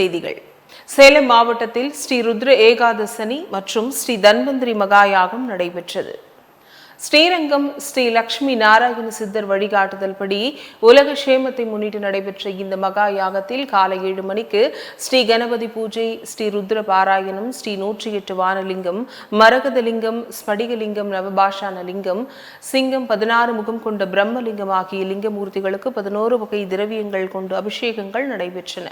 செய்திகள். சேலம் மாவட்டத்தில் ஸ்ரீ ருத்ர ஏகாதசனி மற்றும் ஸ்ரீ தன்வந்திரி மகாயாகம் நடைபெற்றது. ஸ்ரீரங்கம் ஸ்ரீ லக்ஷ்மி நாராயண சித்தர் வழிகாட்டுதல்படி உலக சேமத்தை முன்னிட்டு நடைபெற்ற இந்த மகா யாகத்தில் காலை ஏழு மணிக்கு ஸ்ரீ கணபதி பூஜை ஸ்ரீ ருத்ர பாராயணம் ஸ்ரீ நூற்றி எட்டு வானலிங்கம் மரகதலிங்கம் ஸ்படிகலிங்கம் நவபாஷான லிங்கம் சிங்கம் பதினாறு முகம் கொண்ட பிரம்மலிங்கம் ஆகிய லிங்கமூர்த்திகளுக்கு பதினோரு வகை திரவியங்கள் கொண்டு அபிஷேகங்கள் நடைபெற்றன.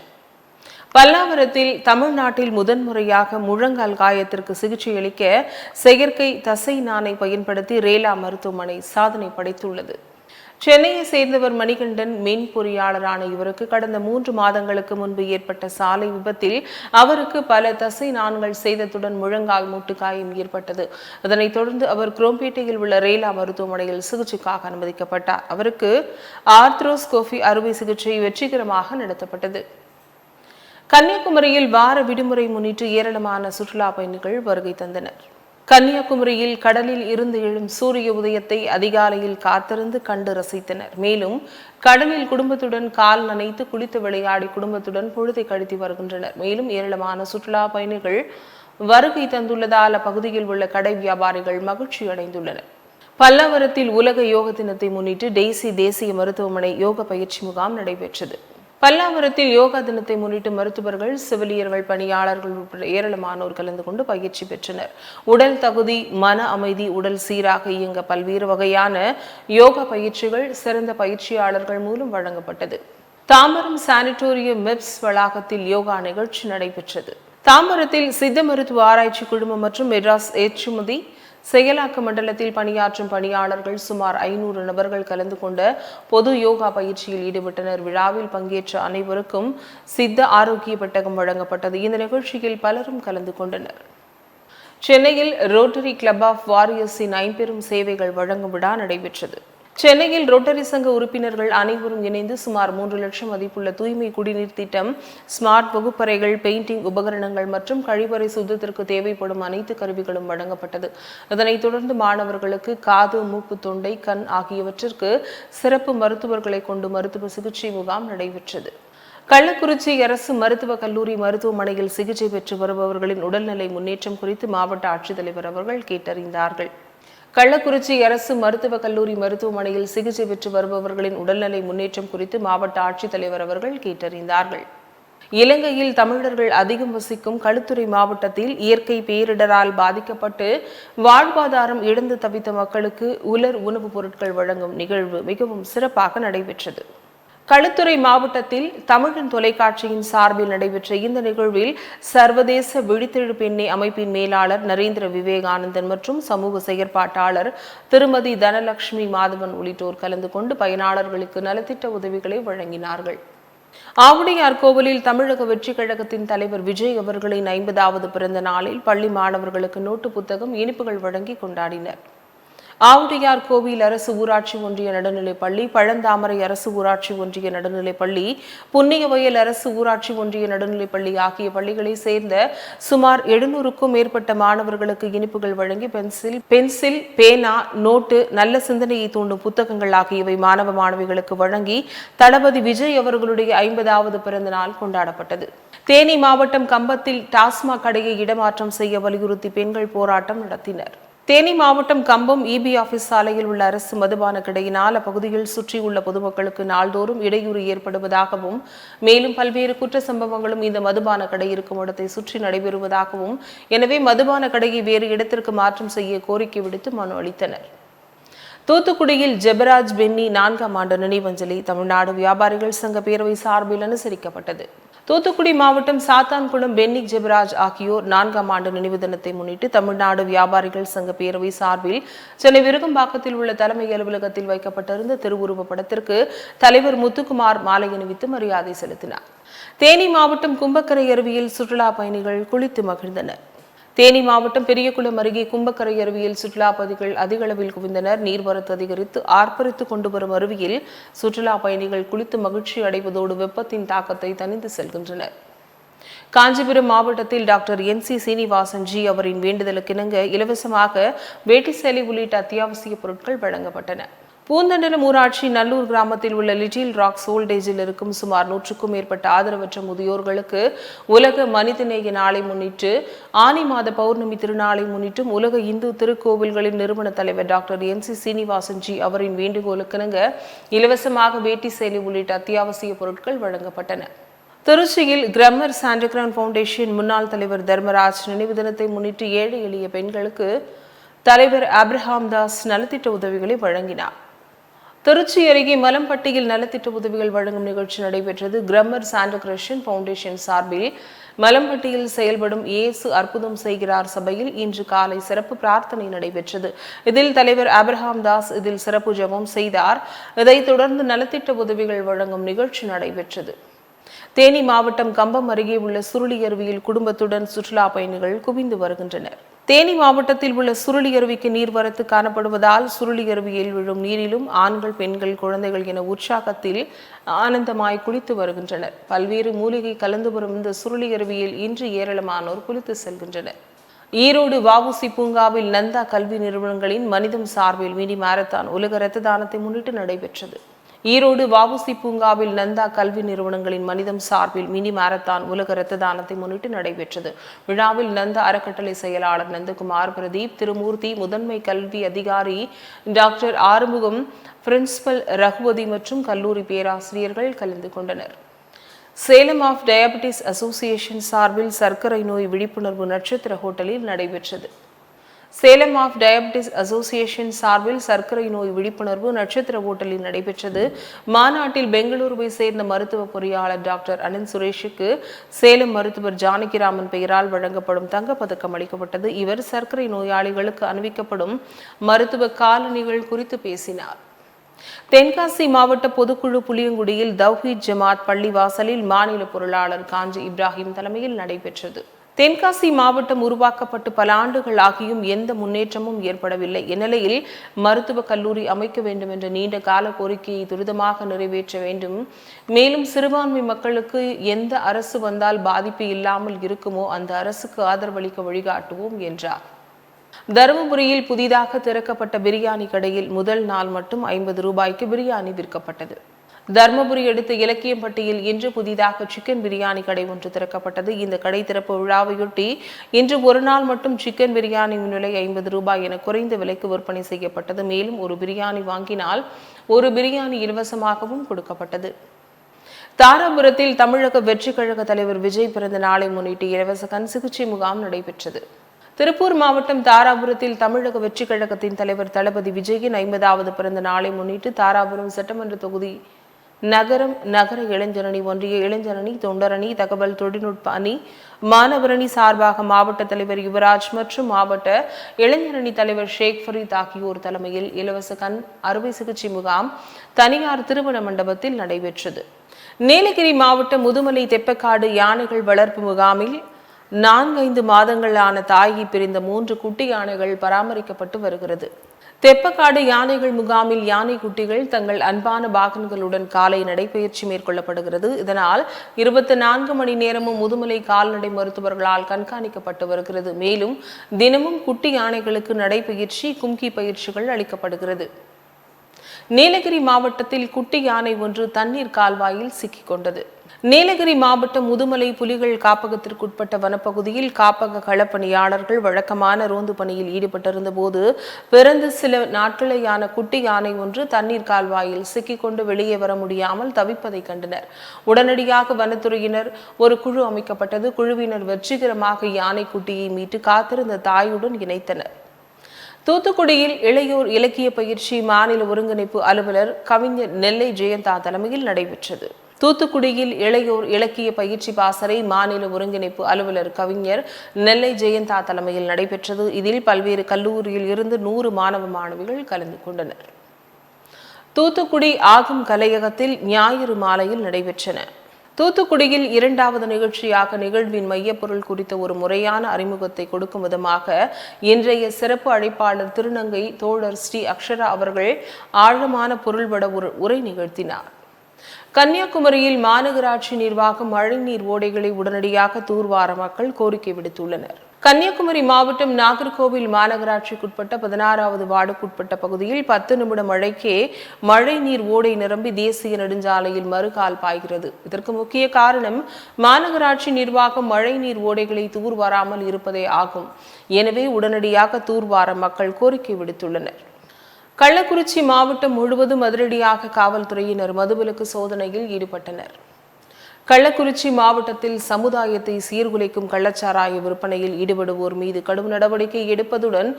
பல்லாவரத்தில் தமிழ்நாட்டில் முதன்முறையாக முழங்கால் காயத்திற்கு சிகிச்சை அளிக்க செயற்கை தசை நாணை பயன்படுத்தி ரேலா மருத்துவமனை சாதனை படைத்துள்ளது. சென்னையை சேர்ந்தவர் மணிகண்டன் மின் பொறியாளரான இவருக்கு கடந்த மூன்று மாதங்களுக்கு முன்பு ஏற்பட்ட சாலை விபத்தில் அவருக்கு பல தசை நான்கள் சேதத்துடன் முழங்கால் மூட்டு காயம் ஏற்பட்டது. அதனைத் தொடர்ந்து அவர் குரோம்பேட்டையில் உள்ள ரேலா மருத்துவமனையில் சிகிச்சைக்காக அனுமதிக்கப்பட்டார். அவருக்கு ஆர்த்ரோஸ்கோபி அறுவை சிகிச்சை வெற்றிகரமாக நடத்தப்பட்டது. கன்னியாகுமரியில் வார விடுமுறை முன்னிட்டு ஏராளமான சுற்றுலா பயணிகள் வருகை தந்தனர். கன்னியாகுமரியில் கடலில் இருந்து எழும் சூரிய உதயத்தை அதிகாலையில் காத்திருந்து கண்டு ரசித்தனர். மேலும் கடலில் குடும்பத்துடன் கால் நனைத்து குளித்து விளையாடி குடும்பத்துடன் பொழுதை கழித்து வருகின்றனர். மேலும் ஏராளமான சுற்றுலா பயணிகள் வருகை தந்துள்ளதால் அப்பகுதியில் உள்ள கடை வியாபாரிகள் மகிழ்ச்சி அடைந்துள்ளனர். பல்லாவரத்தில் உலக யோக தினத்தை முன்னிட்டு டெய்சி தேசிய மருத்துவமனை யோக பயிற்சி முகாம் நடைபெற்றது. பல்லாவரத்தில் யோகா தினத்தை முன்னிட்டு மருத்துவர்கள் செவிலியர்கள் பணியாளர்கள் உட்பட ஏராளமானோர் கலந்து கொண்டு பயிற்சி பெற்றனர். உடல் தகுதி மன அமைதி உடல் சீராக இயங்க பல்வேறு வகையான யோகா பயிற்சிகள் சிறந்த பயிற்சியாளர்கள் மூலம் வழங்கப்பட்டது. தாம்பரம் சானிட்டோரியம் மிப்ஸ் வளாகத்தில் யோகா நிகழ்ச்சி நடைபெற்றது. தாம்பரத்தில் சித்த மருத்துவ ஆராய்ச்சி குழுமம் மற்றும் மெட்ராஸ் ஏற்றுமதி செயலாக்க மண்டலத்தில் பணியாற்றும் பணியாளர்கள் சுமார் ஐநூறு நபர்கள் கலந்து கொண்ட பொது யோகா பயிற்சியில் ஈடுபட்டனர். விழாவில் பங்கேற்ற அனைவருக்கும் சித்த ஆரோக்கிய பெட்டகம் வழங்கப்பட்டது. இந்த நிகழ்ச்சியில் பலரும் கலந்து கொண்டனர். சென்னையில் ரோட்டரி கிளப் ஆஃப் வாரியர்ஸின் ஐம்பெரும் சேவைகள் வழங்கும் விழா நடைபெற்றது. சென்னையில் ரோட்டரி சங்க உறுப்பினர்கள் அனைவரும் இணைந்து சுமார் மூன்று லட்சம் மதிப்புள்ள தூய்மை குடிநீர் திட்டம் ஸ்மார்ட் வகுப்பறைகள் பெயிண்டிங் உபகரணங்கள் மற்றும் கழிவறை சுத்தத்திற்கு தேவைப்படும் அனைத்து கருவிகளும் வழங்கப்பட்டது. இதனைத் தொடர்ந்து மாணவர்களுக்கு காது மூக்கு தொண்டை கண் ஆகியவற்றிற்கு சிறப்பு மருத்துவர்களை கொண்டு மருத்துவ சிகிச்சை முகாம் நடைபெற்றது. கள்ளக்குறிச்சி அரசு மருத்துவக் கல்லூரி மருத்துவமனையில் சிகிச்சை பெற்று வருபவர்களின் உடல்நிலை முன்னேற்றம் குறித்து மாவட்ட ஆட்சித்தலைவர் அவர்கள் கேட்டறிந்தார்கள். கள்ளக்குறிச்சி அரசு மருத்துவக் கல்லூரி மருத்துவமனையில் சிகிச்சை பெற்று வருபவர்களின் உடல்நிலை முன்னேற்றம் குறித்து மாவட்ட ஆட்சித்தலைவர் அவர்கள் கேட்டறிந்தார்கள். இலங்கையில் தமிழர்கள் அதிகம் வசிக்கும் களுத்துறை மாவட்டத்தில் இயற்கை பேரிடரால் பாதிக்கப்பட்டு வாழ்வாதாரம் இழந்து தவித்த மக்களுக்கு உலர் உணவுப் பொருட்கள் வழங்கும் நிகழ்வு மிகவும் சிறப்பாக நடைபெற்றது. களுத்துறை மாவட்டத்தில் தமிழன் தொலைக்காட்சியின் சார்பில் நடைபெற்ற இந்த நிகழ்வில் சர்வதேச விழித்தெழு பெண்ணை அமைப்பின் மேலாளர் நரேந்திர விவேகானந்தன் மற்றும் சமூக செயற்பாட்டாளர் திருமதி தனலட்சுமி மாதவன் உள்ளிட்டோர் கலந்து கொண்டு பயனாளர்களுக்கு நலத்திட்ட உதவிகளை வழங்கினார்கள். ஆவுடையார் கோவிலில் தமிழக வெற்றி கழகத்தின் தலைவர் விஜய் அவர்களின் ஐம்பதாவது பிறந்த நாளில் பள்ளி மாணவர்களுக்கு நோட்டு புத்தகம் இனிப்புகள் வழங்கி கொண்டாடினர். ஆவுடையார் கோவில் அரசு ஊராட்சி ஒன்றிய நடுநிலைப்பள்ளி பழந்தாமரை அரசு ஊராட்சி ஒன்றிய நடுநிலைப் பள்ளி புன்னியவயல் அரசு ஊராட்சி ஒன்றிய நடுநிலைப்பள்ளி ஆகிய பள்ளிகளை சேர்ந்த சுமார் எழுநூறுக்கும் மேற்பட்ட மாணவர்களுக்கு இனிப்புகள் வழங்கி பென்சில் பென்சில் பேனா நோட்டு நல்ல சிந்தனையை தூண்டும் புத்தகங்கள் ஆகியவை மாணவ மாணவிகளுக்கு வழங்கி தளபதி விஜய் அவர்களுடைய ஐம்பதாவது பிறந்த நாள் கொண்டாடப்பட்டது. தேனி மாவட்டம் கம்பத்தில் டாஸ்மாக் கடையை இடமாற்றம் செய்ய வலியுறுத்தி பெண்கள் போராட்டம் நடத்தினர். தேனி மாவட்டம் கம்பம் இபி ஆபீஸ் சாலையில் உள்ள அரசு மதுபான கடையினால் அப்பகுதியில் சுற்றியுள்ள பொதுமக்களுக்கு நாள்தோறும் இடையூறு ஏற்படுவதாகவும் மேலும் பல்வேறு குற்ற சம்பவங்களும் இந்த மதுபான கடை இருக்கும் இடத்தை சுற்றி நடைபெறுவதாகவும் எனவே மதுபான கடையை வேறு இடத்திற்கு மாற்றம் செய்ய கோரிக்கை விடுத்து மனு அளித்தனர். தூத்துக்குடியில் ஜெபராஜ் பென்னி நான்காம் ஆண்டு நினைவஞ்சலி தமிழ்நாடு வியாபாரிகள் சங்க பேரவை சார்பில் அனுசரிக்கப்பட்டது. தூத்துக்குடி மாவட்டம் சாத்தான்குளம் பென்னிக் ஜெபராஜ் ஆகியோர் நான்காம் ஆண்டு நினைவு தினத்தை முன்னிட்டு தமிழ்நாடு வியாபாரிகள் சங்க பேரவை சார்பில் சென்னை விருகம்பாக்கத்தில் உள்ள தலைமை அலுவலகத்தில் வைக்கப்பட்டிருந்த திருவுருவ படத்திற்கு தலைவர் முத்துக்குமார் மாலை அணிவித்து மரியாதை செலுத்தினார். தேனி மாவட்டம் கும்பக்கரை அருவியில் சுற்றுலா பயணிகள் குளித்து மகிழ்ந்தனர். தேனி மாவட்டம் பெரியகுளம் அருகே கும்பக்கரை அருவியில் சுற்றுலா பதிகள் அதிக அளவில் குவிந்தனர். நீர்வரத்து அதிகரித்து ஆர்ப்பரித்து கொண்டு வரும் அருவியில் சுற்றுலா பயணிகள் குளித்து மகிழ்ச்சி அடைவதோடு வெப்பத்தின் தாக்கத்தை தணிந்து செல்கின்றனர். காஞ்சிபுரம் மாவட்டத்தில் doctor N C Srinivasan ji அவரின் வேண்டுதலுக்கிணங்க இலவசமாக வேட்டி சேலை உள்ளிட்ட அத்தியாவசிய பொருட்கள் வழங்கப்பட்டன. பூந்தண்டலம் ஊராட்சி நல்லூர் கிராமத்தில் உள்ள லிட்டில் ராக்ஸ் ஓல்டேஜில் இருக்கும் சுமார் நூற்றுக்கும் மேற்பட்ட ஆதரவற்ற முதியோர்களுக்கு உலக மனிதநேய நாளை முன்னிட்டு ஆனி மாத பௌர்ணமி திருநாளை முன்னிட்டும் உலக இந்து திருக்கோவில்களின் நிறுவன தலைவர் டாக்டர் என் சி சீனிவாசன்ஜி அவரின் வேண்டுகோளுக்கிணங்க இலவசமாக வேட்டி சேலை உள்ளிட்ட அத்தியாவசிய பொருட்கள் வழங்கப்பட்டன. திருச்சியில் கிரம்மர் சாண்டகிரான் ஃபவுண்டேஷன் முன்னாள் தலைவர் தர்மராஜ் நினைவு தினத்தை முன்னிட்டு ஏழை எளிய பெண்களுக்கு தலைவர் அப்ரஹாம் தாஸ் நலத்திட்ட உதவிகளை வழங்கினார். திருச்சி அருகே மலம்பட்டியில் நலத்திட்ட உதவிகள் வழங்கும் நிகழ்ச்சி நடைபெற்றது. கிரம்மர் சாண்டகிரஷன் ஃபவுண்டேஷன் சார்பில் மலம்பட்டியில் செயல்படும் இயேசு அற்புதம் செய்கிறார் சபையில் இன்று காலை சிறப்பு பிரார்த்தனை நடைபெற்றது. இதில் தலைவர் அப்ரஹாம் தாஸ் இதில் சிறப்பு ஜபம் செய்தார். இதைத் தொடர்ந்து நலத்திட்ட உதவிகள் வழங்கும் நிகழ்ச்சி நடைபெற்றது. தேனி மாவட்டம் கம்பம் அருகே உள்ள சுருளி அருவியில் குடும்பத்துடன் சுற்றுலா பயணிகள் குவிந்து வருகின்றனர். தேனி மாவட்டத்தில் உள்ள சுருளி அருவிக்கு நீர்வரத்து காணப்படுவதால் சுருளி அருவியில் விழும் நீரிலும் ஆண்கள் பெண்கள் குழந்தைகள் என உற்சாகத்தில் ஆனந்தமாய் குளித்து வருகின்றனர். பல்வேறு மூலிகை கலந்து வரும் இந்த சுருளி அருவியில் இன்று ஏராளமானோர் குளித்து செல்கின்றனர். ஈரோடு வாவுசி பூங்காவில் நந்தா கல்வி நிறுவனங்களின் மனிதம் சார்பில் மினி மாரத்தான் உலக ரத்த தானத்தை முன்னிட்டு நடைபெற்றது. ஈரோடு வாவுசி பூங்காவில் நந்தா கல்வி நிறுவனங்களின் மனிதம் சார்பில் மினி மாரத்தான் உலக இரத்த தானத்தை முன்னிட்டு நடைபெற்றது. விழாவில் நந்தா அறக்கட்டளை செயலாளர் நந்தகுமார் பிரதீப் திருமூர்த்தி முதன்மை கல்வி அதிகாரி டாக்டர் ஆறுமுகம் பிரின்சிபல் ரகுபதி மற்றும் கல்லூரி பேராசிரியர்கள் கலந்து கொண்டனர். சேலம் ஆஃப் டயபெட்டிஸ் அசோசியேஷன் சார்பில் சர்க்கரை நோய் விழிப்புணர்வு நட்சத்திர ஹோட்டலில் நடைபெற்றது. சேலம் ஆஃப் டயபெட்டிஸ் அசோசியேஷன் சார்பில் சர்க்கரை நோய் விழிப்புணர்வு நட்சத்திர ஓட்டலில் நடைபெற்றது. மாநாட்டில் பெங்களூருவை சேர்ந்த மருத்துவ பொறியாளர் டாக்டர் அனந்த் சுரேஷுக்கு சேலம் மருத்துவர் ஜானகிராமன் பெயரால் வழங்கப்படும் தங்கப்பதக்கம் அளிக்கப்பட்டது. இவர் சர்க்கரை நோயாளிகளுக்கு அணிவிக்கப்படும் மருத்துவ காலணிகள் குறித்து பேசினார். தென்காசி மாவட்ட பொதுக்குழு புளியங்குடியில் தவ்ஹீத் ஜமாத் பள்ளிவாசலில் மாநில பொருளாளர் காஞ்சி இப்ராஹிம் தலைமையில் நடைபெற்றது. தென்காசி மாவட்டம் உருவாக்கப்பட்டு பல ஆண்டுகள் ஆகியும் எந்த முன்னேற்றமும் ஏற்படவில்லை. இந்நிலையில் மருத்துவக் கல்லூரி அமைக்க வேண்டும் என்ற நீண்ட கால கோரிக்கையை துரிதமாக நிறைவேற்ற வேண்டும். மேலும் சிறுபான்மை மக்களுக்கு எந்த அரசு வந்தால் பாதிப்பு இல்லாமல் இருக்குமோ அந்த அரசுக்கு ஆதரவளிக்க வழிகாட்டுவோம் என்றார். தருமபுரியில் புதிதாக திறக்கப்பட்ட பிரியாணி கடையில் முதல் நாள் மட்டும் ஐம்பது ரூபாய்க்கு பிரியாணி விற்கப்பட்டது. தர்மபுரி அடுத்த இலக்கியம்பட்டியில் இன்று புதிதாக சிக்கன் பிரியாணி கடை ஒன்று திறக்கப்பட்டது. இந்த கடை திறப்பு விழாவையொட்டி இன்று ஒரு நாள் மட்டும் சிக்கன் பிரியாணி விலை ஐம்பது ரூபாய் என குறைந்த விலைக்கு விற்பனை செய்யப்பட்டது. மேலும் ஒரு பிரியாணி வாங்கினால் ஒரு பிரியாணி இலவசமாகவும் கொடுக்கப்பட்டது. தாராபுரத்தில் தமிழக வெற்றி கழக தலைவர் விஜய் பிறந்த நாளை முன்னிட்டு இலவச கண் சிகிச்சை முகாம் நடைபெற்றது. திருப்பூர் மாவட்டம் தாராபுரத்தில் தமிழக வெற்றி கழகத்தின் தலைவர் தளபதி விஜயின் ஐம்பதாவது பிறந்த நாளை முன்னிட்டு தாராபுரம் சட்டமன்ற தொகுதி நகரம் நகர இளைஞரணி ஒன்றிய இளைஞரணி தொண்டரணி தகவல் தொழில்நுட்ப அணி மாணவரணி சார்பாக மாவட்ட தலைவர் யுவராஜ் மற்றும் மாவட்ட இளைஞரணி தலைவர் ஷேக் ஃபரீத் ஆகியோர் தலைமையில் இலவச கண் அறுவை சிகிச்சை முகாம் தனியார் திருமண மண்டபத்தில் நடைபெற்றது. நீலகிரி மாவட்டம் முதுமலை தெப்பக்காடு யானைகள் வளர்ப்பு முகாமில் நான்கைந்து மாதங்களான தாயி பிரிந்த மூன்று குட்டி யானைகள் பராமரிக்கப்பட்டு வருகிறது. தெப்பக்காடு யானைகள் முகாமில் யானை குட்டிகள் தங்கள் அன்பான பாகன்களுடன் காலை நடைபயிற்சி மேற்கொள்ளப்படுகிறது. இதனால் இருபத்தி நான்கு மணி நேரமும் முதுமலை கால்நடை மருத்துவர்களால் கண்காணிக்கப்பட்டு வருகிறது. மேலும் தினமும் குட்டி யானைகளுக்கு நடைபயிற்சி கும்கி பயிற்சிகள் அளிக்கப்படுகிறது. நீலகிரி மாவட்டத்தில் குட்டி யானை ஒன்று தண்ணீர் கால்வாயில் சிக்கிக்கொண்டது நீலகிரி மாவட்டம் முதுமலை புலிகள் காப்பகத்திற்குட்பட்ட வனப்பகுதியில் காப்பக களப்பணியாளர்கள் வழக்கமான ரோந்து பணியில் ஈடுபட்டிருந்தபோது பிறந்து சில நாட்களேயான குட்டி யானை ஒன்று தண்ணீர் கால்வாயில் சிக்கிக்கொண்டு வெளியே வர முடியாமல் தவிப்பதை கண்டனர். உடனடியாக வனத்துறையினர் ஒரு குழு அமைக்கப்பட்டது. குழுவினர் வெற்றிகரமாக யானை குட்டியை மீட்டு காத்திருந்த தாயுடன் இணைத்தனர். தூத்துக்குடியில் இளையோர் இலக்கிய பயிற்சி மாநில ஒருங்கிணைப்பு அலுவலர் கவிஞர் நெல்லை ஜெயந்தா தலைமையில் நடைபெற்றது. தூத்துக்குடியில் இளையோர் இலக்கிய பயிற்சி பாசறை மாநில ஒருங்கிணைப்பு அலுவலர் கவிஞர் நெல்லை ஜெயந்தா தலைமையில் நடைபெற்றது. இதில் பல்வேறு கல்லூரியில் இருந்து நூறு மாணவ மாணவிகள் கலந்து கொண்டனர். தூத்துக்குடி ஆகும் கலையகத்தில் ஞாயிறு மாலையில் நடைபெற்றன. தூத்துக்குடியில் இரண்டாவது நிகழ்ச்சியாக நிகழ்வின் மையப்பொருள் குறித்த ஒரு முறையான அறிமுகத்தை கொடுக்கும் விதமாக இன்றைய சிறப்பு அழைப்பாளர் திருநங்கை தோழர் ஸ்ரீ அக்ஷரா அவர்கள் ஆழமான பொருள்பட ஒரு உரை நிகழ்த்தினார். கன்னியாகுமரியில் மாநகராட்சி நிர்வாகம் மழைநீர் ஓடைகளை உடனடியாக தூர்வார மக்கள் கோரிக்கை விடுத்துள்ளனர். கன்னியாகுமரி மாவட்டம் நாகர்கோவில் மாநகராட்சிக்குட்பட்ட பதினாறாவது வார்டுக்குட்பட்ட பகுதியில் பத்து நிமிட மழைக்கே மழை நீர் ஓடை நிரம்பி தேசிய நெடுஞ்சாலையில் மறுகால் பாய்கிறது. இதற்கு முக்கிய காரணம் மாநகராட்சி நிர்வாகம் மழை நீர் ஓடைகளை தூர்வாராமல் இருப்பதே ஆகும். எனவே உடனடியாக தூர்வார மக்கள் கோரிக்கை விடுத்துள்ளனர். கள்ளக்குறிச்சி மாவட்டம் முழுவதும் அதிரடியாக காவல்துறையினர் மதுவிலக்கு சோதனையில் ஈடுபட்டனர். கள்ளக்குறிச்சி மாவட்டத்தில் சமுதாயத்தை சீர்குலைக்கும் கள்ளச்சாராய விற்பனையில் ஈடுபடுவோர் மீது கடும் நடவடிக்கை எடுப்பதுடன்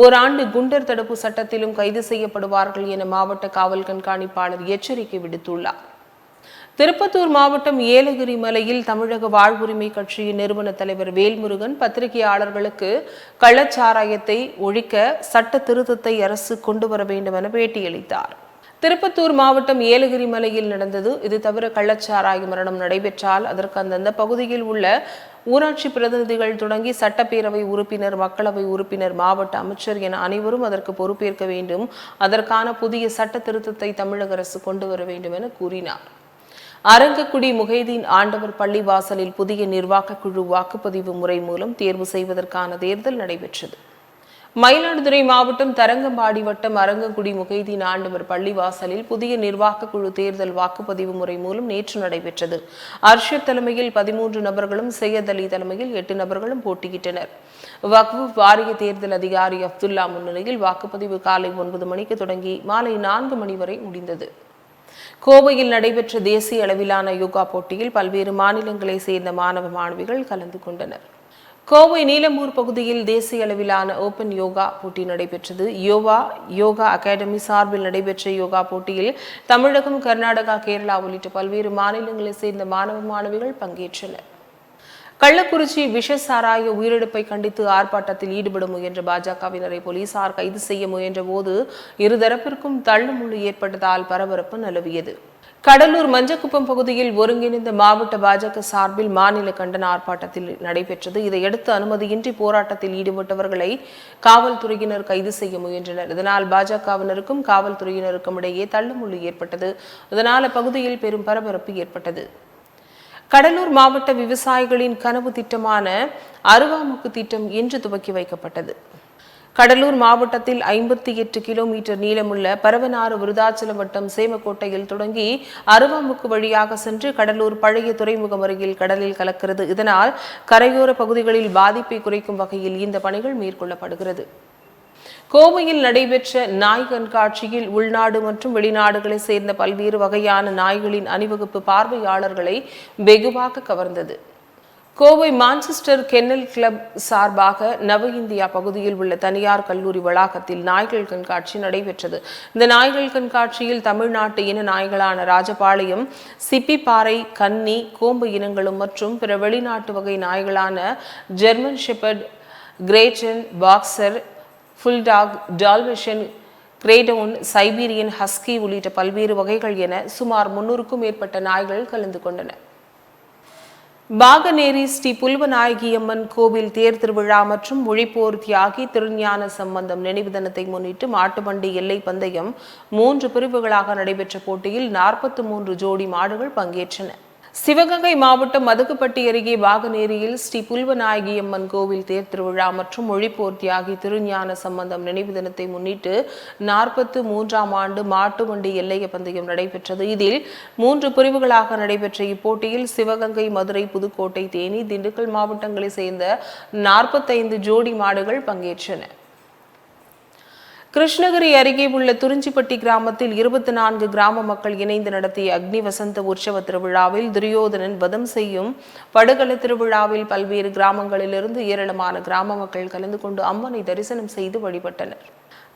ஓராண்டு குண்டர் தடுப்பு சட்டத்திலும் கைது செய்யப்படுவார்கள் என மாவட்ட காவல் கண்காணிப்பாளர் எச்சரிக்கை விடுத்துள்ளார். திருப்பத்தூர் மாவட்டம் ஏலகிரி மலையில் தமிழக வாழ்வுரிமை கட்சியின் நிறுவன தலைவர் வேல்முருகன் பத்திரிகையாளர்களுக்கு கள்ளச்சாராயத்தை ஒழிக்க சட்ட திருத்தத்தை அரசு கொண்டு வர வேண்டும் என பேட்டியளித்தார். திருப்பத்தூர் மாவட்டம் ஏலகிரி மலையில் நடந்தது. இது தவிர கள்ளச்சாராய மரணம் நடைபெற்றால் அதற்கு அந்தந்த பகுதியில் உள்ள ஊராட்சி பிரதிநிதிகள் தொடங்கி சட்டப்பேரவை உறுப்பினர் மக்களவை உறுப்பினர் மாவட்ட அமைச்சர் என அனைவரும் அதற்கு பொறுப்பேற்க வேண்டும். அதற்கான புதிய சட்ட திருத்தத்தை தமிழக அரசு கொண்டு வர வேண்டும் என கூறினார். அரங்கக்குடி முகைதீன் ஆண்டவர் பள்ளி வாசலில் புதிய நிர்வாக குழு வாக்குப்பதிவு முறை மூலம் தேர்வு செய்வதற்கான தேர்தல் நடைபெற்றது. மயிலாடுதுறை மாவட்டம் தரங்கம்பாடி வட்டம் அரங்கக்குடி முகைதீன் ஆண்டவர் பள்ளி வாசலில் புதிய நிர்வாக குழு தேர்தல் வாக்குப்பதிவு முறை மூலம் நேற்று நடைபெற்றது. அர்ஷத் தலைமையில் பதிமூன்று நபர்களும் சையத் அலி தலைமையில் எட்டு நபர்களும் போட்டியிட்டனர். வக்ஃபு வாரிய தேர்தல் அதிகாரி அப்துல்லா முன்னிலையில் வாக்குப்பதிவு காலை ஒன்பது மணிக்கு தொடங்கி மாலை நான்கு மணி வரை முடிந்தது. கோவையில் நடைபெற்ற தேசிய அளவிலான யோகா போட்டியில் பல்வேறு மாநிலங்களை சேர்ந்த மாணவ மாணவிகள் கலந்து கொண்டனர். கோவை நீலம்பூர் பகுதியில் தேசிய அளவிலான ஓபன் யோகா போட்டி நடைபெற்றது. யோகா யோகா அகாடமி சார்பில் நடைபெற்ற யோகா போட்டியில் தமிழகம் கர்நாடகா கேரளா உள்ளிட்ட பல்வேறு மாநிலங்களை சேர்ந்த மாணவ மாணவிகள் பங்கேற்றனர். கள்ளக்குறிச்சி விஷ சாராய உயிரிழப்பை கண்டித்து ஆர்ப்பாட்டத்தில் ஈடுபட முயன்ற பாஜகவினரை போலீசார் கைது செய்ய முயன்ற போது இருதரப்பிற்கும் தள்ளுமுள்ளு ஏற்பட்டதால் பரபரப்பு நிலவியது. கடலூர் மஞ்சக்குப்பம் பகுதியில் ஒருங்கிணைந்த மாவட்ட பாஜக சார்பில் மாநில கண்டன ஆர்ப்பாட்டத்தில் நடைபெற்றது. இதையடுத்து அனுமதியின்றி போராட்டத்தில் ஈடுபட்டவர்களை காவல்துறையினர் கைது செய்ய முயன்றனர். இதனால் பாஜகவினருக்கும் காவல்துறையினருக்கும் இடையே தள்ளுமுள்ளு ஏற்பட்டது. இதனால் அப்பகுதியில் பெரும் பரபரப்பு ஏற்பட்டது. கடலூர் மாவட்ட விவசாயிகளின் கனவு திட்டமான அருவாமுக்கு திட்டம் இன்று துவக்கி வைக்கப்பட்டது. கடலூர் மாவட்டத்தில் ஐம்பத்தி எட்டு கிலோமீட்டர் நீளமுள்ள பரவனாறு விருதாச்சலம் வட்டம் சேமக்கோட்டையில் தொடங்கி அருவாமுக்கு வழியாக சென்று கடலூர் பழைய துறைமுகம் அருகில் கடலில் கலக்கிறது. இதனால் கரையோர பகுதிகளில் பாதிப்பை குறைக்கும் வகையில் இந்த பணிகள் மேற்கொள்ளப்படுகிறது. கோவையில் நடைபெற்ற நாய் கண்காட்சியில் உள்நாடு மற்றும் வெளிநாடுகளை சேர்ந்த பல்வேறு வகையான நாய்களின் அணிவகுப்பு பார்வையாளர்களை வெகுவாக கவர்ந்தது. கோவை மான்செஸ்டர் கென்னல் கிளப் சார்பாக நவ இந்தியா பகுதியில் உள்ள தனியார் கல்லூரி வளாகத்தில் நாய்கள் கண்காட்சி நடைபெற்றது. இந்த நாய்கள் கண்காட்சியில் தமிழ்நாட்டு இன நாய்களான ராஜபாளையம் சிப்பிப்பாறை கன்னி கோம்பு இனங்களும் மற்றும் பிற வெளிநாட்டு வகை நாய்களான German shepherd great dane boxer bulldog dalmatian greyhound Siberian husky உள்ளிட்ட பல்வேறு வகைகள் என சுமார் முன்னூறுக்கும் மேற்பட்ட நாய்கள் கலந்து கொண்டன. பாகநேரி ஸ்ரீ புல்வநாயகியம்மன் கோவில் தேர் திருவிழா மற்றும் மொழிப்போர் தியாகி திருஞான சம்பந்தம் நினைவு தினத்தை முன்னிட்டு மாட்டுமண்டி எல்லை பந்தயம் மூன்று பிரிவுகளாக நடைபெற்ற போட்டியில் நாற்பத்தி மூன்று ஜோடி மாடுகள் பங்கேற்றன. சிவகங்கை மாவட்டம் மதுக்குப்பட்டி அருகே வாகனேரியில் ஸ்ரீ புல்வநாயகி அம்மன் கோவில் தேர் திருவிழா மற்றும் மொழிப்போர் தியாகி திருஞான சம்பந்தம் நினைவு தினத்தை முன்னிட்டு நாற்பத்து மூன்றாம் ஆண்டு மாட்டு வண்டி எல்லைய பந்தயம் நடைபெற்றது. இதில் மூன்று பிரிவுகளாக நடைபெற்ற இப்போட்டியில் சிவகங்கை மதுரை புதுக்கோட்டை தேனி திண்டுக்கல் மாவட்டங்களைச் சேர்ந்த நாற்பத்தைந்து ஜோடி மாடுகள் பங்கேற்றன. கிருஷ்ணகிரி அருகே உள்ள துறிஞ்சிப்பட்டி கிராமத்தில் இருபத்தி நான்கு கிராம மக்கள் இணைந்து நடத்திய அக்னி வசந்த உற்சவ திருவிழாவில் துரியோதனன் வதம் செய்யும் படுகல திருவிழாவில் பல்வேறு கிராமங்களிலிருந்து ஏராளமான கிராம மக்கள் கலந்து கொண்டு அம்மனை தரிசனம் செய்து வழிபட்டனர்.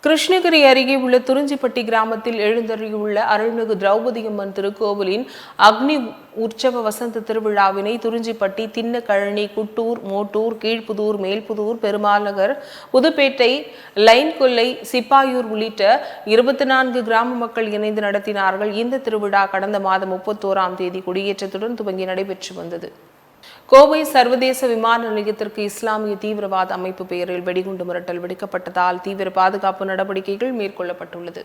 கிருஷ்ணகிரி அருகே உள்ள துறிஞ்சிப்பட்டி கிராமத்தில் எழுந்தருளியுள்ள அருள்மிகு திரௌபதி அம்மன் திருக்கோவிலின் அக்னி உற்சவ வசந்த திருவிழாவினை துறிஞ்சிப்பட்டி தின்னக்கழனி குட்டூர் மோட்டூர் கீழ்ப்புதூர் மேல்புதூர் பெருமாள் நகர் புதுப்பேட்டை லைன் கொல்லை சிப்பாயூர் உள்ளிட்ட இருபத்தி நான்கு கிராம மக்கள் இணைந்து நடத்தினார்கள். இந்த திருவிழா கடந்த மாதம் முப்பத்தோராம் தேதி கொடியேற்றத்துடன் துவங்கி நடைபெற்று வந்தது. கோவை சர்வதேச விமான நிலையத்திற்கு இஸ்லாமிய தீவிரவாத அமைப்பு பெயரில் வெடிகுண்டு மிரட்டல் விடுக்கப்பட்டதால் தீவிர பாதுகாப்பு நடவடிக்கைகள் மேற்கொள்ளப்பட்டுள்ளது.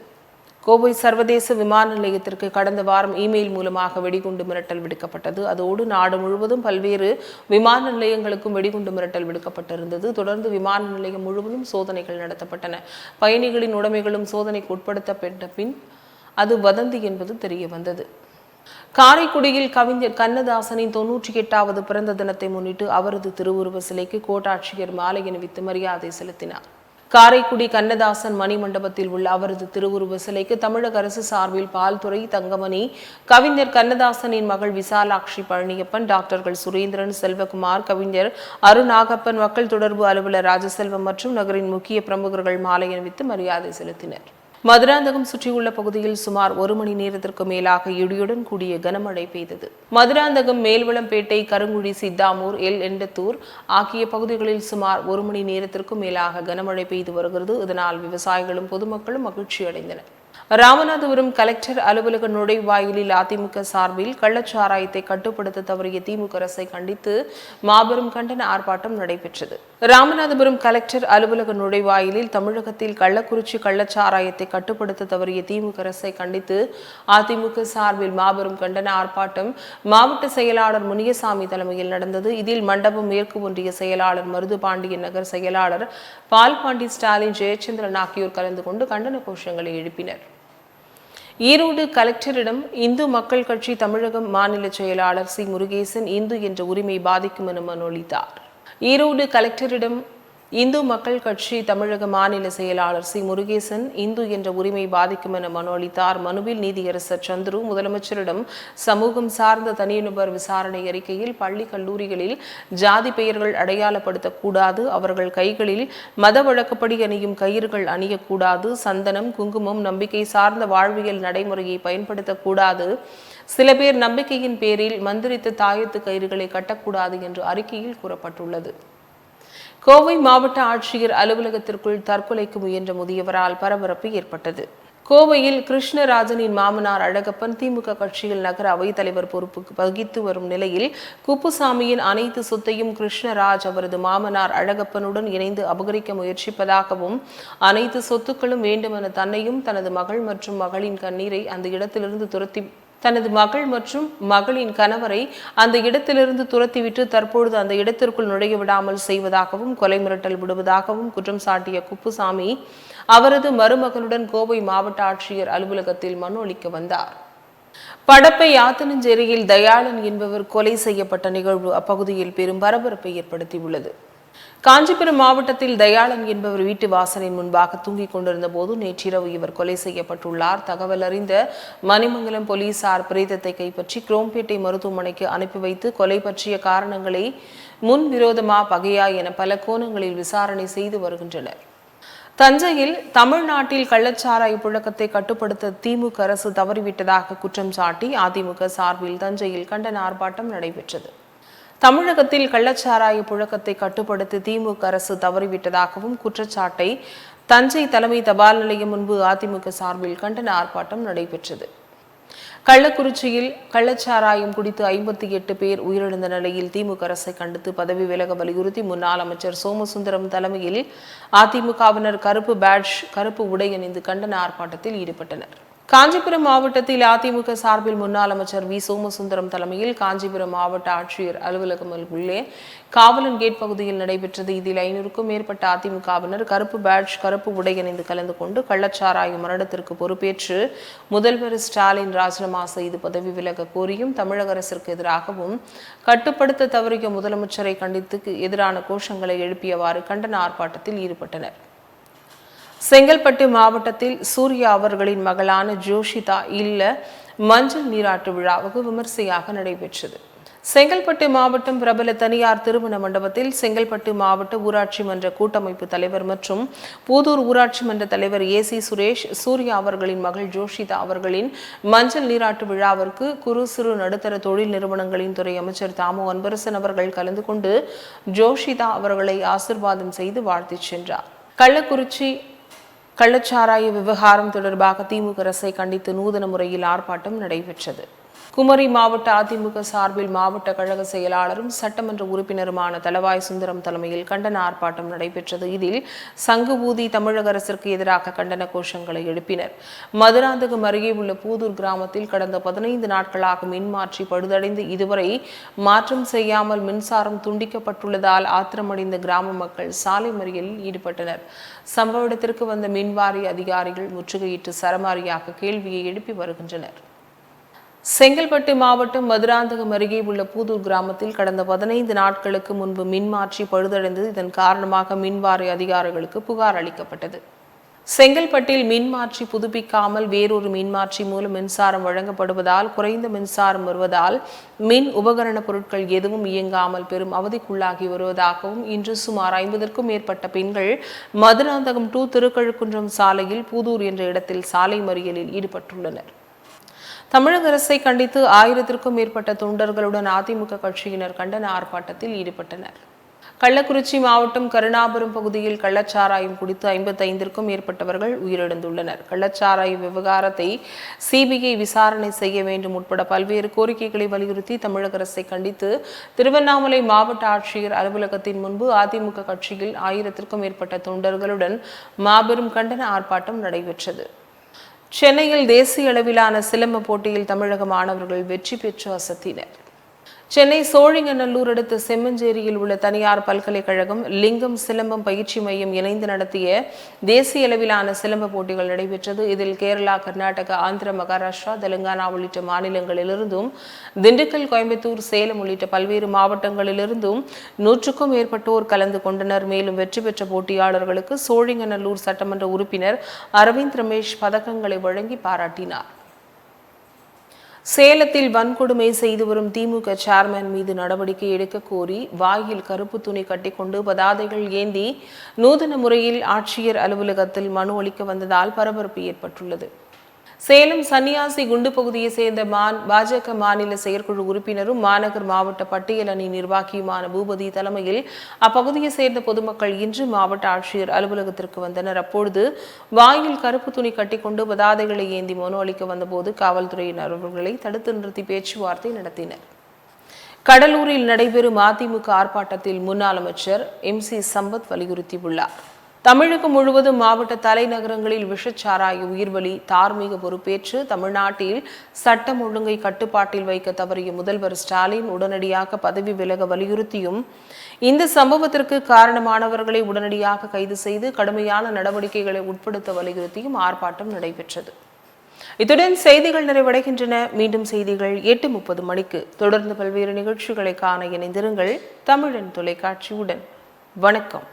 கோவை சர்வதேச விமான நிலையத்திற்கு கடந்த வாரம் இமெயில் மூலமாக வெடிகுண்டு மிரட்டல் விடுக்கப்பட்டது. அதோடு நாடு முழுவதும் பல்வேறு விமான நிலையங்களுக்கும் வெடிகுண்டு மிரட்டல் விடுக்கப்பட்டிருந்தது. தொடர்ந்து விமான நிலையம் முழுவதும் சோதனைகள் நடத்தப்பட்டன. பயணிகளின் உடைமைகளும் சோதனைக்கு உட்படுத்தப்பட்ட பின் அது வதந்தி என்பது தெரிய வந்தது காரைக்குடியில் கவிஞர் கண்ணதாசனின் தொன்னூற்றி எட்டாவது பிறந்த தினத்தை முன்னிட்டு அவரது திருவுருவ சிலைக்கு கோட்டாட்சியர் மாலை அணிவித்து மரியாதை செலுத்தினார். காரைக்குடி கண்ணதாசன் மணிமண்டபத்தில் உள்ள அவரது திருவுருவ சிலைக்கு தமிழக அரசு சார்பில் பால்துறை தங்கமணி கவிஞர் கண்ணதாசனின் மகள் விசாலாட்சி பழனியப்பன் டாக்டர்கள் சுரேந்திரன் செல்வகுமார் கவிஞர் அருநாகப்பன் மக்கள் தொடர்பு அலுவலர் ராஜசெல்வம் மற்றும் நகரின் முக்கிய பிரமுகர்கள் மாலை அணிவித்து மரியாதை செலுத்தினர். மதுராந்தகம் சுற்றியுள்ள பகுதியில் சுமார் ஒரு மணி நேரத்திற்கு மேலாக இடியுடன் கூடிய கனமழை பெய்தது. மதுராந்தகம் மேல்வளம்பேட்டை கருங்குழி சித்தாமூர் எல் எண்டத்தூர் ஆகிய பகுதிகளில் சுமார் ஒரு மணி நேரத்திற்கும் மேலாக கனமழை பெய்து வருகிறது. இதனால் விவசாயிகளும் பொதுமக்களும் மகிழ்ச்சி அடைந்தனர் ராமநாதபுரம் கலெக்டர் அலுவலக நுழைவாயிலில் அதிமுக சார்பில் கள்ளச்சாராயத்தை கட்டுப்படுத்த தவறிய திமுக அரசை கண்டித்து மாபெரும் கண்டன ஆர்ப்பாட்டம் நடைபெற்றது. ராமநாதபுரம் கலெக்டர் அலுவலக நுழைவாயிலில் தமிழகத்தில் கள்ளக்குறிச்சி கள்ளச்சாராயத்தை கட்டுப்படுத்த தவறிய திமுக அரசை கண்டித்து அதிமுக சார்பில் மாபெரும் கண்டன ஆர்ப்பாட்டம் மாவட்ட செயலாளர் முனியசாமி தலைமையில் நடந்தது. இதில் மண்டபம் மேற்கு ஒன்றிய செயலாளர் மருது பாண்டியன் நகர் செயலாளர் பால்பாண்டி ஸ்டாலின் ஜெயச்சந்திரன் ஆகியோர் கலந்து கொண்டு கண்டன கோஷங்களை எழுப்பினர். ஈரோடு கலெக்டரிடம் இந்து மக்கள் கட்சி தமிழகம் மாநில செயலாளர் சி. முருகேசன் இந்து என்ற உரிமை பாதிக்கும் என மனு அளித்தார். ஈரோடு கலெக்டரிடம் இந்து மக்கள் கட்சி தமிழக மாநில செயலாளர் சி. முருகேசன் இந்து என்ற உரிமை பாதிக்கும் என மனு அளித்தார். மனுவில் நீதியரசர் சந்துரு முதலமைச்சரிடம் சமூகம் சார்ந்த தனிநபர் விசாரணை அறிக்கையில் பள்ளி கல்லூரிகளில் ஜாதி பெயர்கள் அடையாளப்படுத்தக்கூடாது அவர்கள் கைகளில் மத வழக்கப்படி அணியும் கயிறுகள் அணியக்கூடாது சந்தனம் குங்குமம் நம்பிக்கை சார்ந்த வாழ்வியல் நடைமுறையை பயன்படுத்தக்கூடாது. சில பேர் நம்பிக்கையின் பேரில் மந்திரித்த தாயத்து கயிறுகளை கட்டக்கூடாது என்று அறிக்கையில் கூறப்பட்டுள்ளது. கோவை மாவட்ட ஆட்சியர் அலுவலகத்திற்குள் தற்கொலைக்கு முயன்ற முதியவரால் பரபரப்பு ஏற்பட்டது. கோவையில் கிருஷ்ணராஜனின் மாமனார் அழகப்பன் திமுக கட்சியில் நகர அவைத்தலைவர் பொறுப்புக்கு வகித்து வரும் நிலையில் குப்புசாமியின் அனைத்து சொத்தையும் கிருஷ்ணராஜ் அவரது மாமனார் அழகப்பனுடன் இணைந்து அபகரிக்க முயற்சிப்பதாகவும் அனைத்து சொத்துக்களும் வேண்டுமென தன்னையும் தனது மகள் மற்றும் மகளின் கண்ணீரை அந்த இடத்திலிருந்து துரத்தி தனது மகள் மற்றும் மகளின் கணவரை அந்த இடத்திலிருந்து துரத்திவிட்டு தற்பொழுது அந்த இடத்திற்குள் நுழைய விடாமல் செய்வதாகவும் கொலை மிரட்டல் விடுவதாகவும் குற்றம் சாட்டிய குப்புசாமி அவரது மருமகனுடன் கோவை மாவட்ட ஆட்சியர் அலுவலகத்தில் மனு அளிக்க வந்தார். படப்பை ஆத்தனஞ்சேரியில் தயாளன் என்பவர் கொலை செய்யப்பட்ட நிகழ்வு அப்பகுதியில் பெரும் பரபரப்பை ஏற்படுத்தியுள்ளது. காஞ்சிபுரம் மாவட்டத்தில் தயாளன் என்பவர் வீட்டு வாசலின் முன்பாக தூங்கிக் கொண்டிருந்த போது நேற்றிரவு இவர் கொலை செய்யப்பட்டுள்ளார். தகவல் அறிந்த மணிமங்கலம் போலீசார் பிரேதத்தை கைப்பற்றி குரோம்பேட்டை மருத்துவமனைக்கு அனுப்பி வைத்து கொலை பற்றிய காரணங்களை முன் விரோதமா பகையா என பல கோணங்களில் விசாரணை செய்து வருகின்றனர். தஞ்சையில் தமிழ்நாட்டில் கள்ளச்சாராய புழக்கத்தை கட்டுப்படுத்த திமுக அரசு தவறிவிட்டதாக குற்றம் சாட்டி அதிமுக சார்பில் தஞ்சையில் கண்டன ஆர்ப்பாட்டம் நடைபெற்றது. தமிழகத்தில் கள்ளச்சாராய புழக்கத்தை கட்டுப்படுத்த திமுக அரசு தவறிவிட்டதாகவும் குற்றச்சாட்டை தஞ்சை தலைமை தபால் நிலையம் முன்பு அதிமுக சார்பில் கண்டன ஆர்ப்பாட்டம் நடைபெற்றது. கள்ளக்குறிச்சியில் கள்ளச்சாராயம் குடித்து ஐம்பத்தி எட்டு பேர் உயிரிழந்த நிலையில் திமுக அரசை கண்டித்து பதவி விலக வலியுறுத்தி முன்னாள் அமைச்சர் சோமசுந்தரம் தலைமையில் அதிமுகவினர் கருப்பு பேட்ஜ் கருப்பு உடை அணிந்து கண்டன ஆர்ப்பாட்டத்தில் ஈடுபட்டனர். காஞ்சிபுரம் மாவட்டத்தில் அதிமுக சார்பில் முன்னாள் அமைச்சர் வி சோமசுந்தரம் தலைமையில் காஞ்சிபுரம் மாவட்ட ஆட்சியர் அலுவலகம் உள்ளே காவலன் கேட் பகுதியில் நடைபெற்றது. இதில் ஐநூறுக்கும் மேற்பட்ட அதிமுகவினர் கருப்பு பேட்ச் கருப்பு உடை அணிந்து கலந்து கொண்டு கள்ளச்சாராய மரணத்திற்கு பொறுப்பேற்று முதல்வர் ஸ்டாலின் ராஜினாமா செய்து பதவி விலக கோரியும் தமிழக அரசிற்கு எதிராகவும் கட்டுப்படுத்த தவறிய முதலமைச்சரை கண்டித்து எதிரான கோஷங்களை எழுப்பியவாறு கண்டன ஆர்ப்பாட்டத்தில் ஈடுபட்டனர். செங்கல்பட்டு மாவட்டத்தில் சூர்யா அவர்களின் மகளான ஜோஷிதா இல்ல மஞ்சள் நீராட்டு விழாவுக்கு விமர்சையாக நடைபெற்றது. செங்கல்பட்டு மாவட்டம் பிரபல தனியார் திருமண மண்டபத்தில் செங்கல்பட்டு மாவட்ட ஊராட்சி மன்ற கூட்டமைப்பு தலைவர் மற்றும் பூதூர் ஊராட்சி மன்ற தலைவர் ஏ சி சுரேஷ் சூர்யா அவர்களின் மகள் ஜோஷிதா அவர்களின் மஞ்சள் நீராட்டு விழாவிற்கு குறு சிறு நடுத்தர தொழில் நிறுவனங்களின் துறை அமைச்சர் தாமு அன்பரசன் அவர்கள் கலந்து கொண்டு ஜோஷிதா அவர்களை ஆசிர்வாதம் செய்து வாழ்த்திச் சென்றார். கள்ளக்குறிச்சி கள்ளச்சாராய விவகாரம் தொடர்பாக திமுக அரசை கண்டித்து நூதன முறையில் ஆர்ப்பாட்டம் நடைபெற்றது. குமரி மாவட்ட அதிமுக சார்பில் மாவட்ட கழக செயலாளரும் சட்டமன்ற உறுப்பினருமான தலவாய் சுந்தரம் தலைமையில் கண்டன ஆர்ப்பாட்டம் நடைபெற்றது. இதில் சங்கு ஊதி தமிழக அரசிற்கு எதிராக கண்டன கோஷங்களை எழுப்பினர். மதுராந்தகம் அருகே உள்ள பூதூர் கிராமத்தில் கடந்த பதினைந்து நாட்களாக மின்மாற்றி பழுதடைந்து இதுவரை மாற்றம் செய்யாமல் மின்சாரம் துண்டிக்கப்பட்டுள்ளதால் ஆத்திரமடைந்த கிராம மக்கள் சாலை மறியலில் ஈடுபட்டனர். சம்பவ இடத்திற்கு வந்த மின்வாரிய அதிகாரிகள் முற்றுகையிட்டு சரமாரியாக கேள்வியை எழுப்பி வருகின்றனர். செங்கல்பட்டு மாவட்டம் மதுராந்தகம் அருகே உள்ள பூதூர் கிராமத்தில் கடந்த பதினைந்து நாட்களுக்கு முன்பு மின்மாற்றி பழுதடைந்தது. இதன் காரணமாக மின்வாரிய அதிகாரிகளுக்கு புகார் அளிக்கப்பட்டது. செங்கல்பட்டில் மின்மாற்றி புதுப்பிக்காமல் வேறொரு மின்மாற்றி மூலம் மின்சாரம் வழங்கப்படுவதால் குறைந்த மின்சாரம் வருவதால் மின் உபகரண பொருட்கள் எதுவும் இயங்காமல் பெரும் அவதிக்குள்ளாகி வருவதாகவும் இன்று சுமார் ஐம்பதற்கும் மேற்பட்ட பெண்கள் மதுராந்தகம் டூ திருக்கழுக்குன்றம் சாலையில் பூதூர் என்ற இடத்தில் சாலை மறியலில் ஈடுபட்டுள்ளனர். தமிழக அரசை கண்டித்து ஆயிரத்திற்கும் மேற்பட்ட தொண்டர்களுடன் அதிமுக கட்சியினர் கண்டன ஆர்ப்பாட்டத்தில் ஈடுபட்டனர். கள்ளக்குறிச்சி மாவட்டம் கருணாபுரம் பகுதியில் கள்ளச்சாராயம் குடித்து ஐம்பத்தைந்திற்கும் மேற்பட்டவர்கள் உயிரிழந்துள்ளனர். கள்ளச்சாராய விவகாரத்தை சிபிஐ விசாரணை செய்ய வேண்டும் உட்பட பல்வேறு கோரிக்கைகளை வலியுறுத்தி தமிழக அரசை கண்டித்து திருவண்ணாமலை மாவட்ட ஆட்சியர் அலுவலகத்தின் முன்பு அதிமுக கட்சியில் ஆயிரத்திற்கும் மேற்பட்ட தொண்டர்களுடன் மாபெரும் கண்டன ஆர்ப்பாட்டம் நடைபெற்றது. சென்னையில் தேசிய அளவிலான சிலம்ப போட்டியில் தமிழக மாணவர்கள் வெற்றி பெற்று அசத்தினர். சென்னை சோழிங்கநல்லூர் அடுத்த செம்மஞ்சேரியில் உள்ள தனியார் பல்கலைக்கழகம் லிங்கம் சிலம்பம் பயிற்சி மையம் இணைந்து நடத்திய தேசிய அளவிலான சிலம்ப போட்டிகள் நடைபெற்றது. இதில் கேரளா கர்நாடகா ஆந்திர மகாராஷ்டிரா தெலுங்கானா உள்ளிட்ட மாநிலங்களிலிருந்தும் திண்டுக்கல் கோயம்புத்தூர் சேலம் உள்ளிட்ட பல்வேறு மாவட்டங்களிலிருந்தும் நூற்றுக்கும் மேற்பட்டோர் கலந்து கொண்டனர். மேலும் வெற்றி பெற்ற போட்டியாளர்களுக்கு சோழிங்கநல்லூர் சட்டமன்ற உறுப்பினர் அரவிந்த் ரமேஷ் பதக்கங்களை வழங்கி பாராட்டினார். சேலத்தில் வன்கொடுமை செய்து வரும் திமுக சேர்மன் மீது நடவடிக்கை எடுக்க கோரி வாயில் கருப்பு துணி கட்டிக்கொண்டு பதாதைகள் ஏந்தி நூதன முறையில் ஆட்சியர் அலுவலகத்தில் மனு அளிக்க வந்ததால் பரபரப்பு ஏற்பட்டுள்ளது. சேலம் சன்னியாசி குண்டு பகுதியை சேர்ந்த மான் பாஜக மாநில செயற்குழு உறுப்பினரும் மாநகர் மாவட்ட பட்டியல் அணி நிர்வாகியுமான பூபதி தலைமையில் அப்பகுதியை சேர்ந்த பொதுமக்கள் இன்று மாவட்ட ஆட்சியர் அலுவலகத்திற்கு வந்தனர். அப்பொழுது வாயில் கருப்பு துணி கட்டிக்கொண்டு பதாதைகளை ஏந்தி மனு அளிக்க வந்தபோது காவல்துறையினர் அவர்களை தடுத்து நிறுத்தி பேச்சுவார்த்தை நடத்தினர். கடலூரில் நடைபெறும் அதிமுக ஆர்ப்பாட்டத்தில் முன்னாள் அமைச்சர் எம் சி சம்பத் வலியுறுத்தியுள்ளார். தமிழகம் முழுவதும் மாவட்ட தலைநகரங்களில் விஷச்சாராய உயிர்வலி தார்மீக பொறுப்பேற்று தமிழ்நாட்டில் சட்டம் ஒழுங்கை கட்டுப்பாட்டில் வைக்க தவறிய முதல்வர் ஸ்டாலின் உடனடியாக பதவி விலக வலியுறுத்தியும் இந்த சம்பவத்திற்கு காரணமானவர்களை உடனடியாக கைது செய்து கடுமையான நடவடிக்கைகளை உட்படுத்த வலியுறுத்தியும் ஆர்ப்பாட்டம் நடைபெற்றது. இத்துடன் செய்திகள் நிறைவடைகின்றன. மீண்டும் செய்திகள் எட்டு முப்பது மணிக்கு. தொடர்ந்து பல்வேறு நிகழ்ச்சிகளை காண இணைந்திருங்கள் தமிழன் தொலைக்காட்சியுடன். வணக்கம்.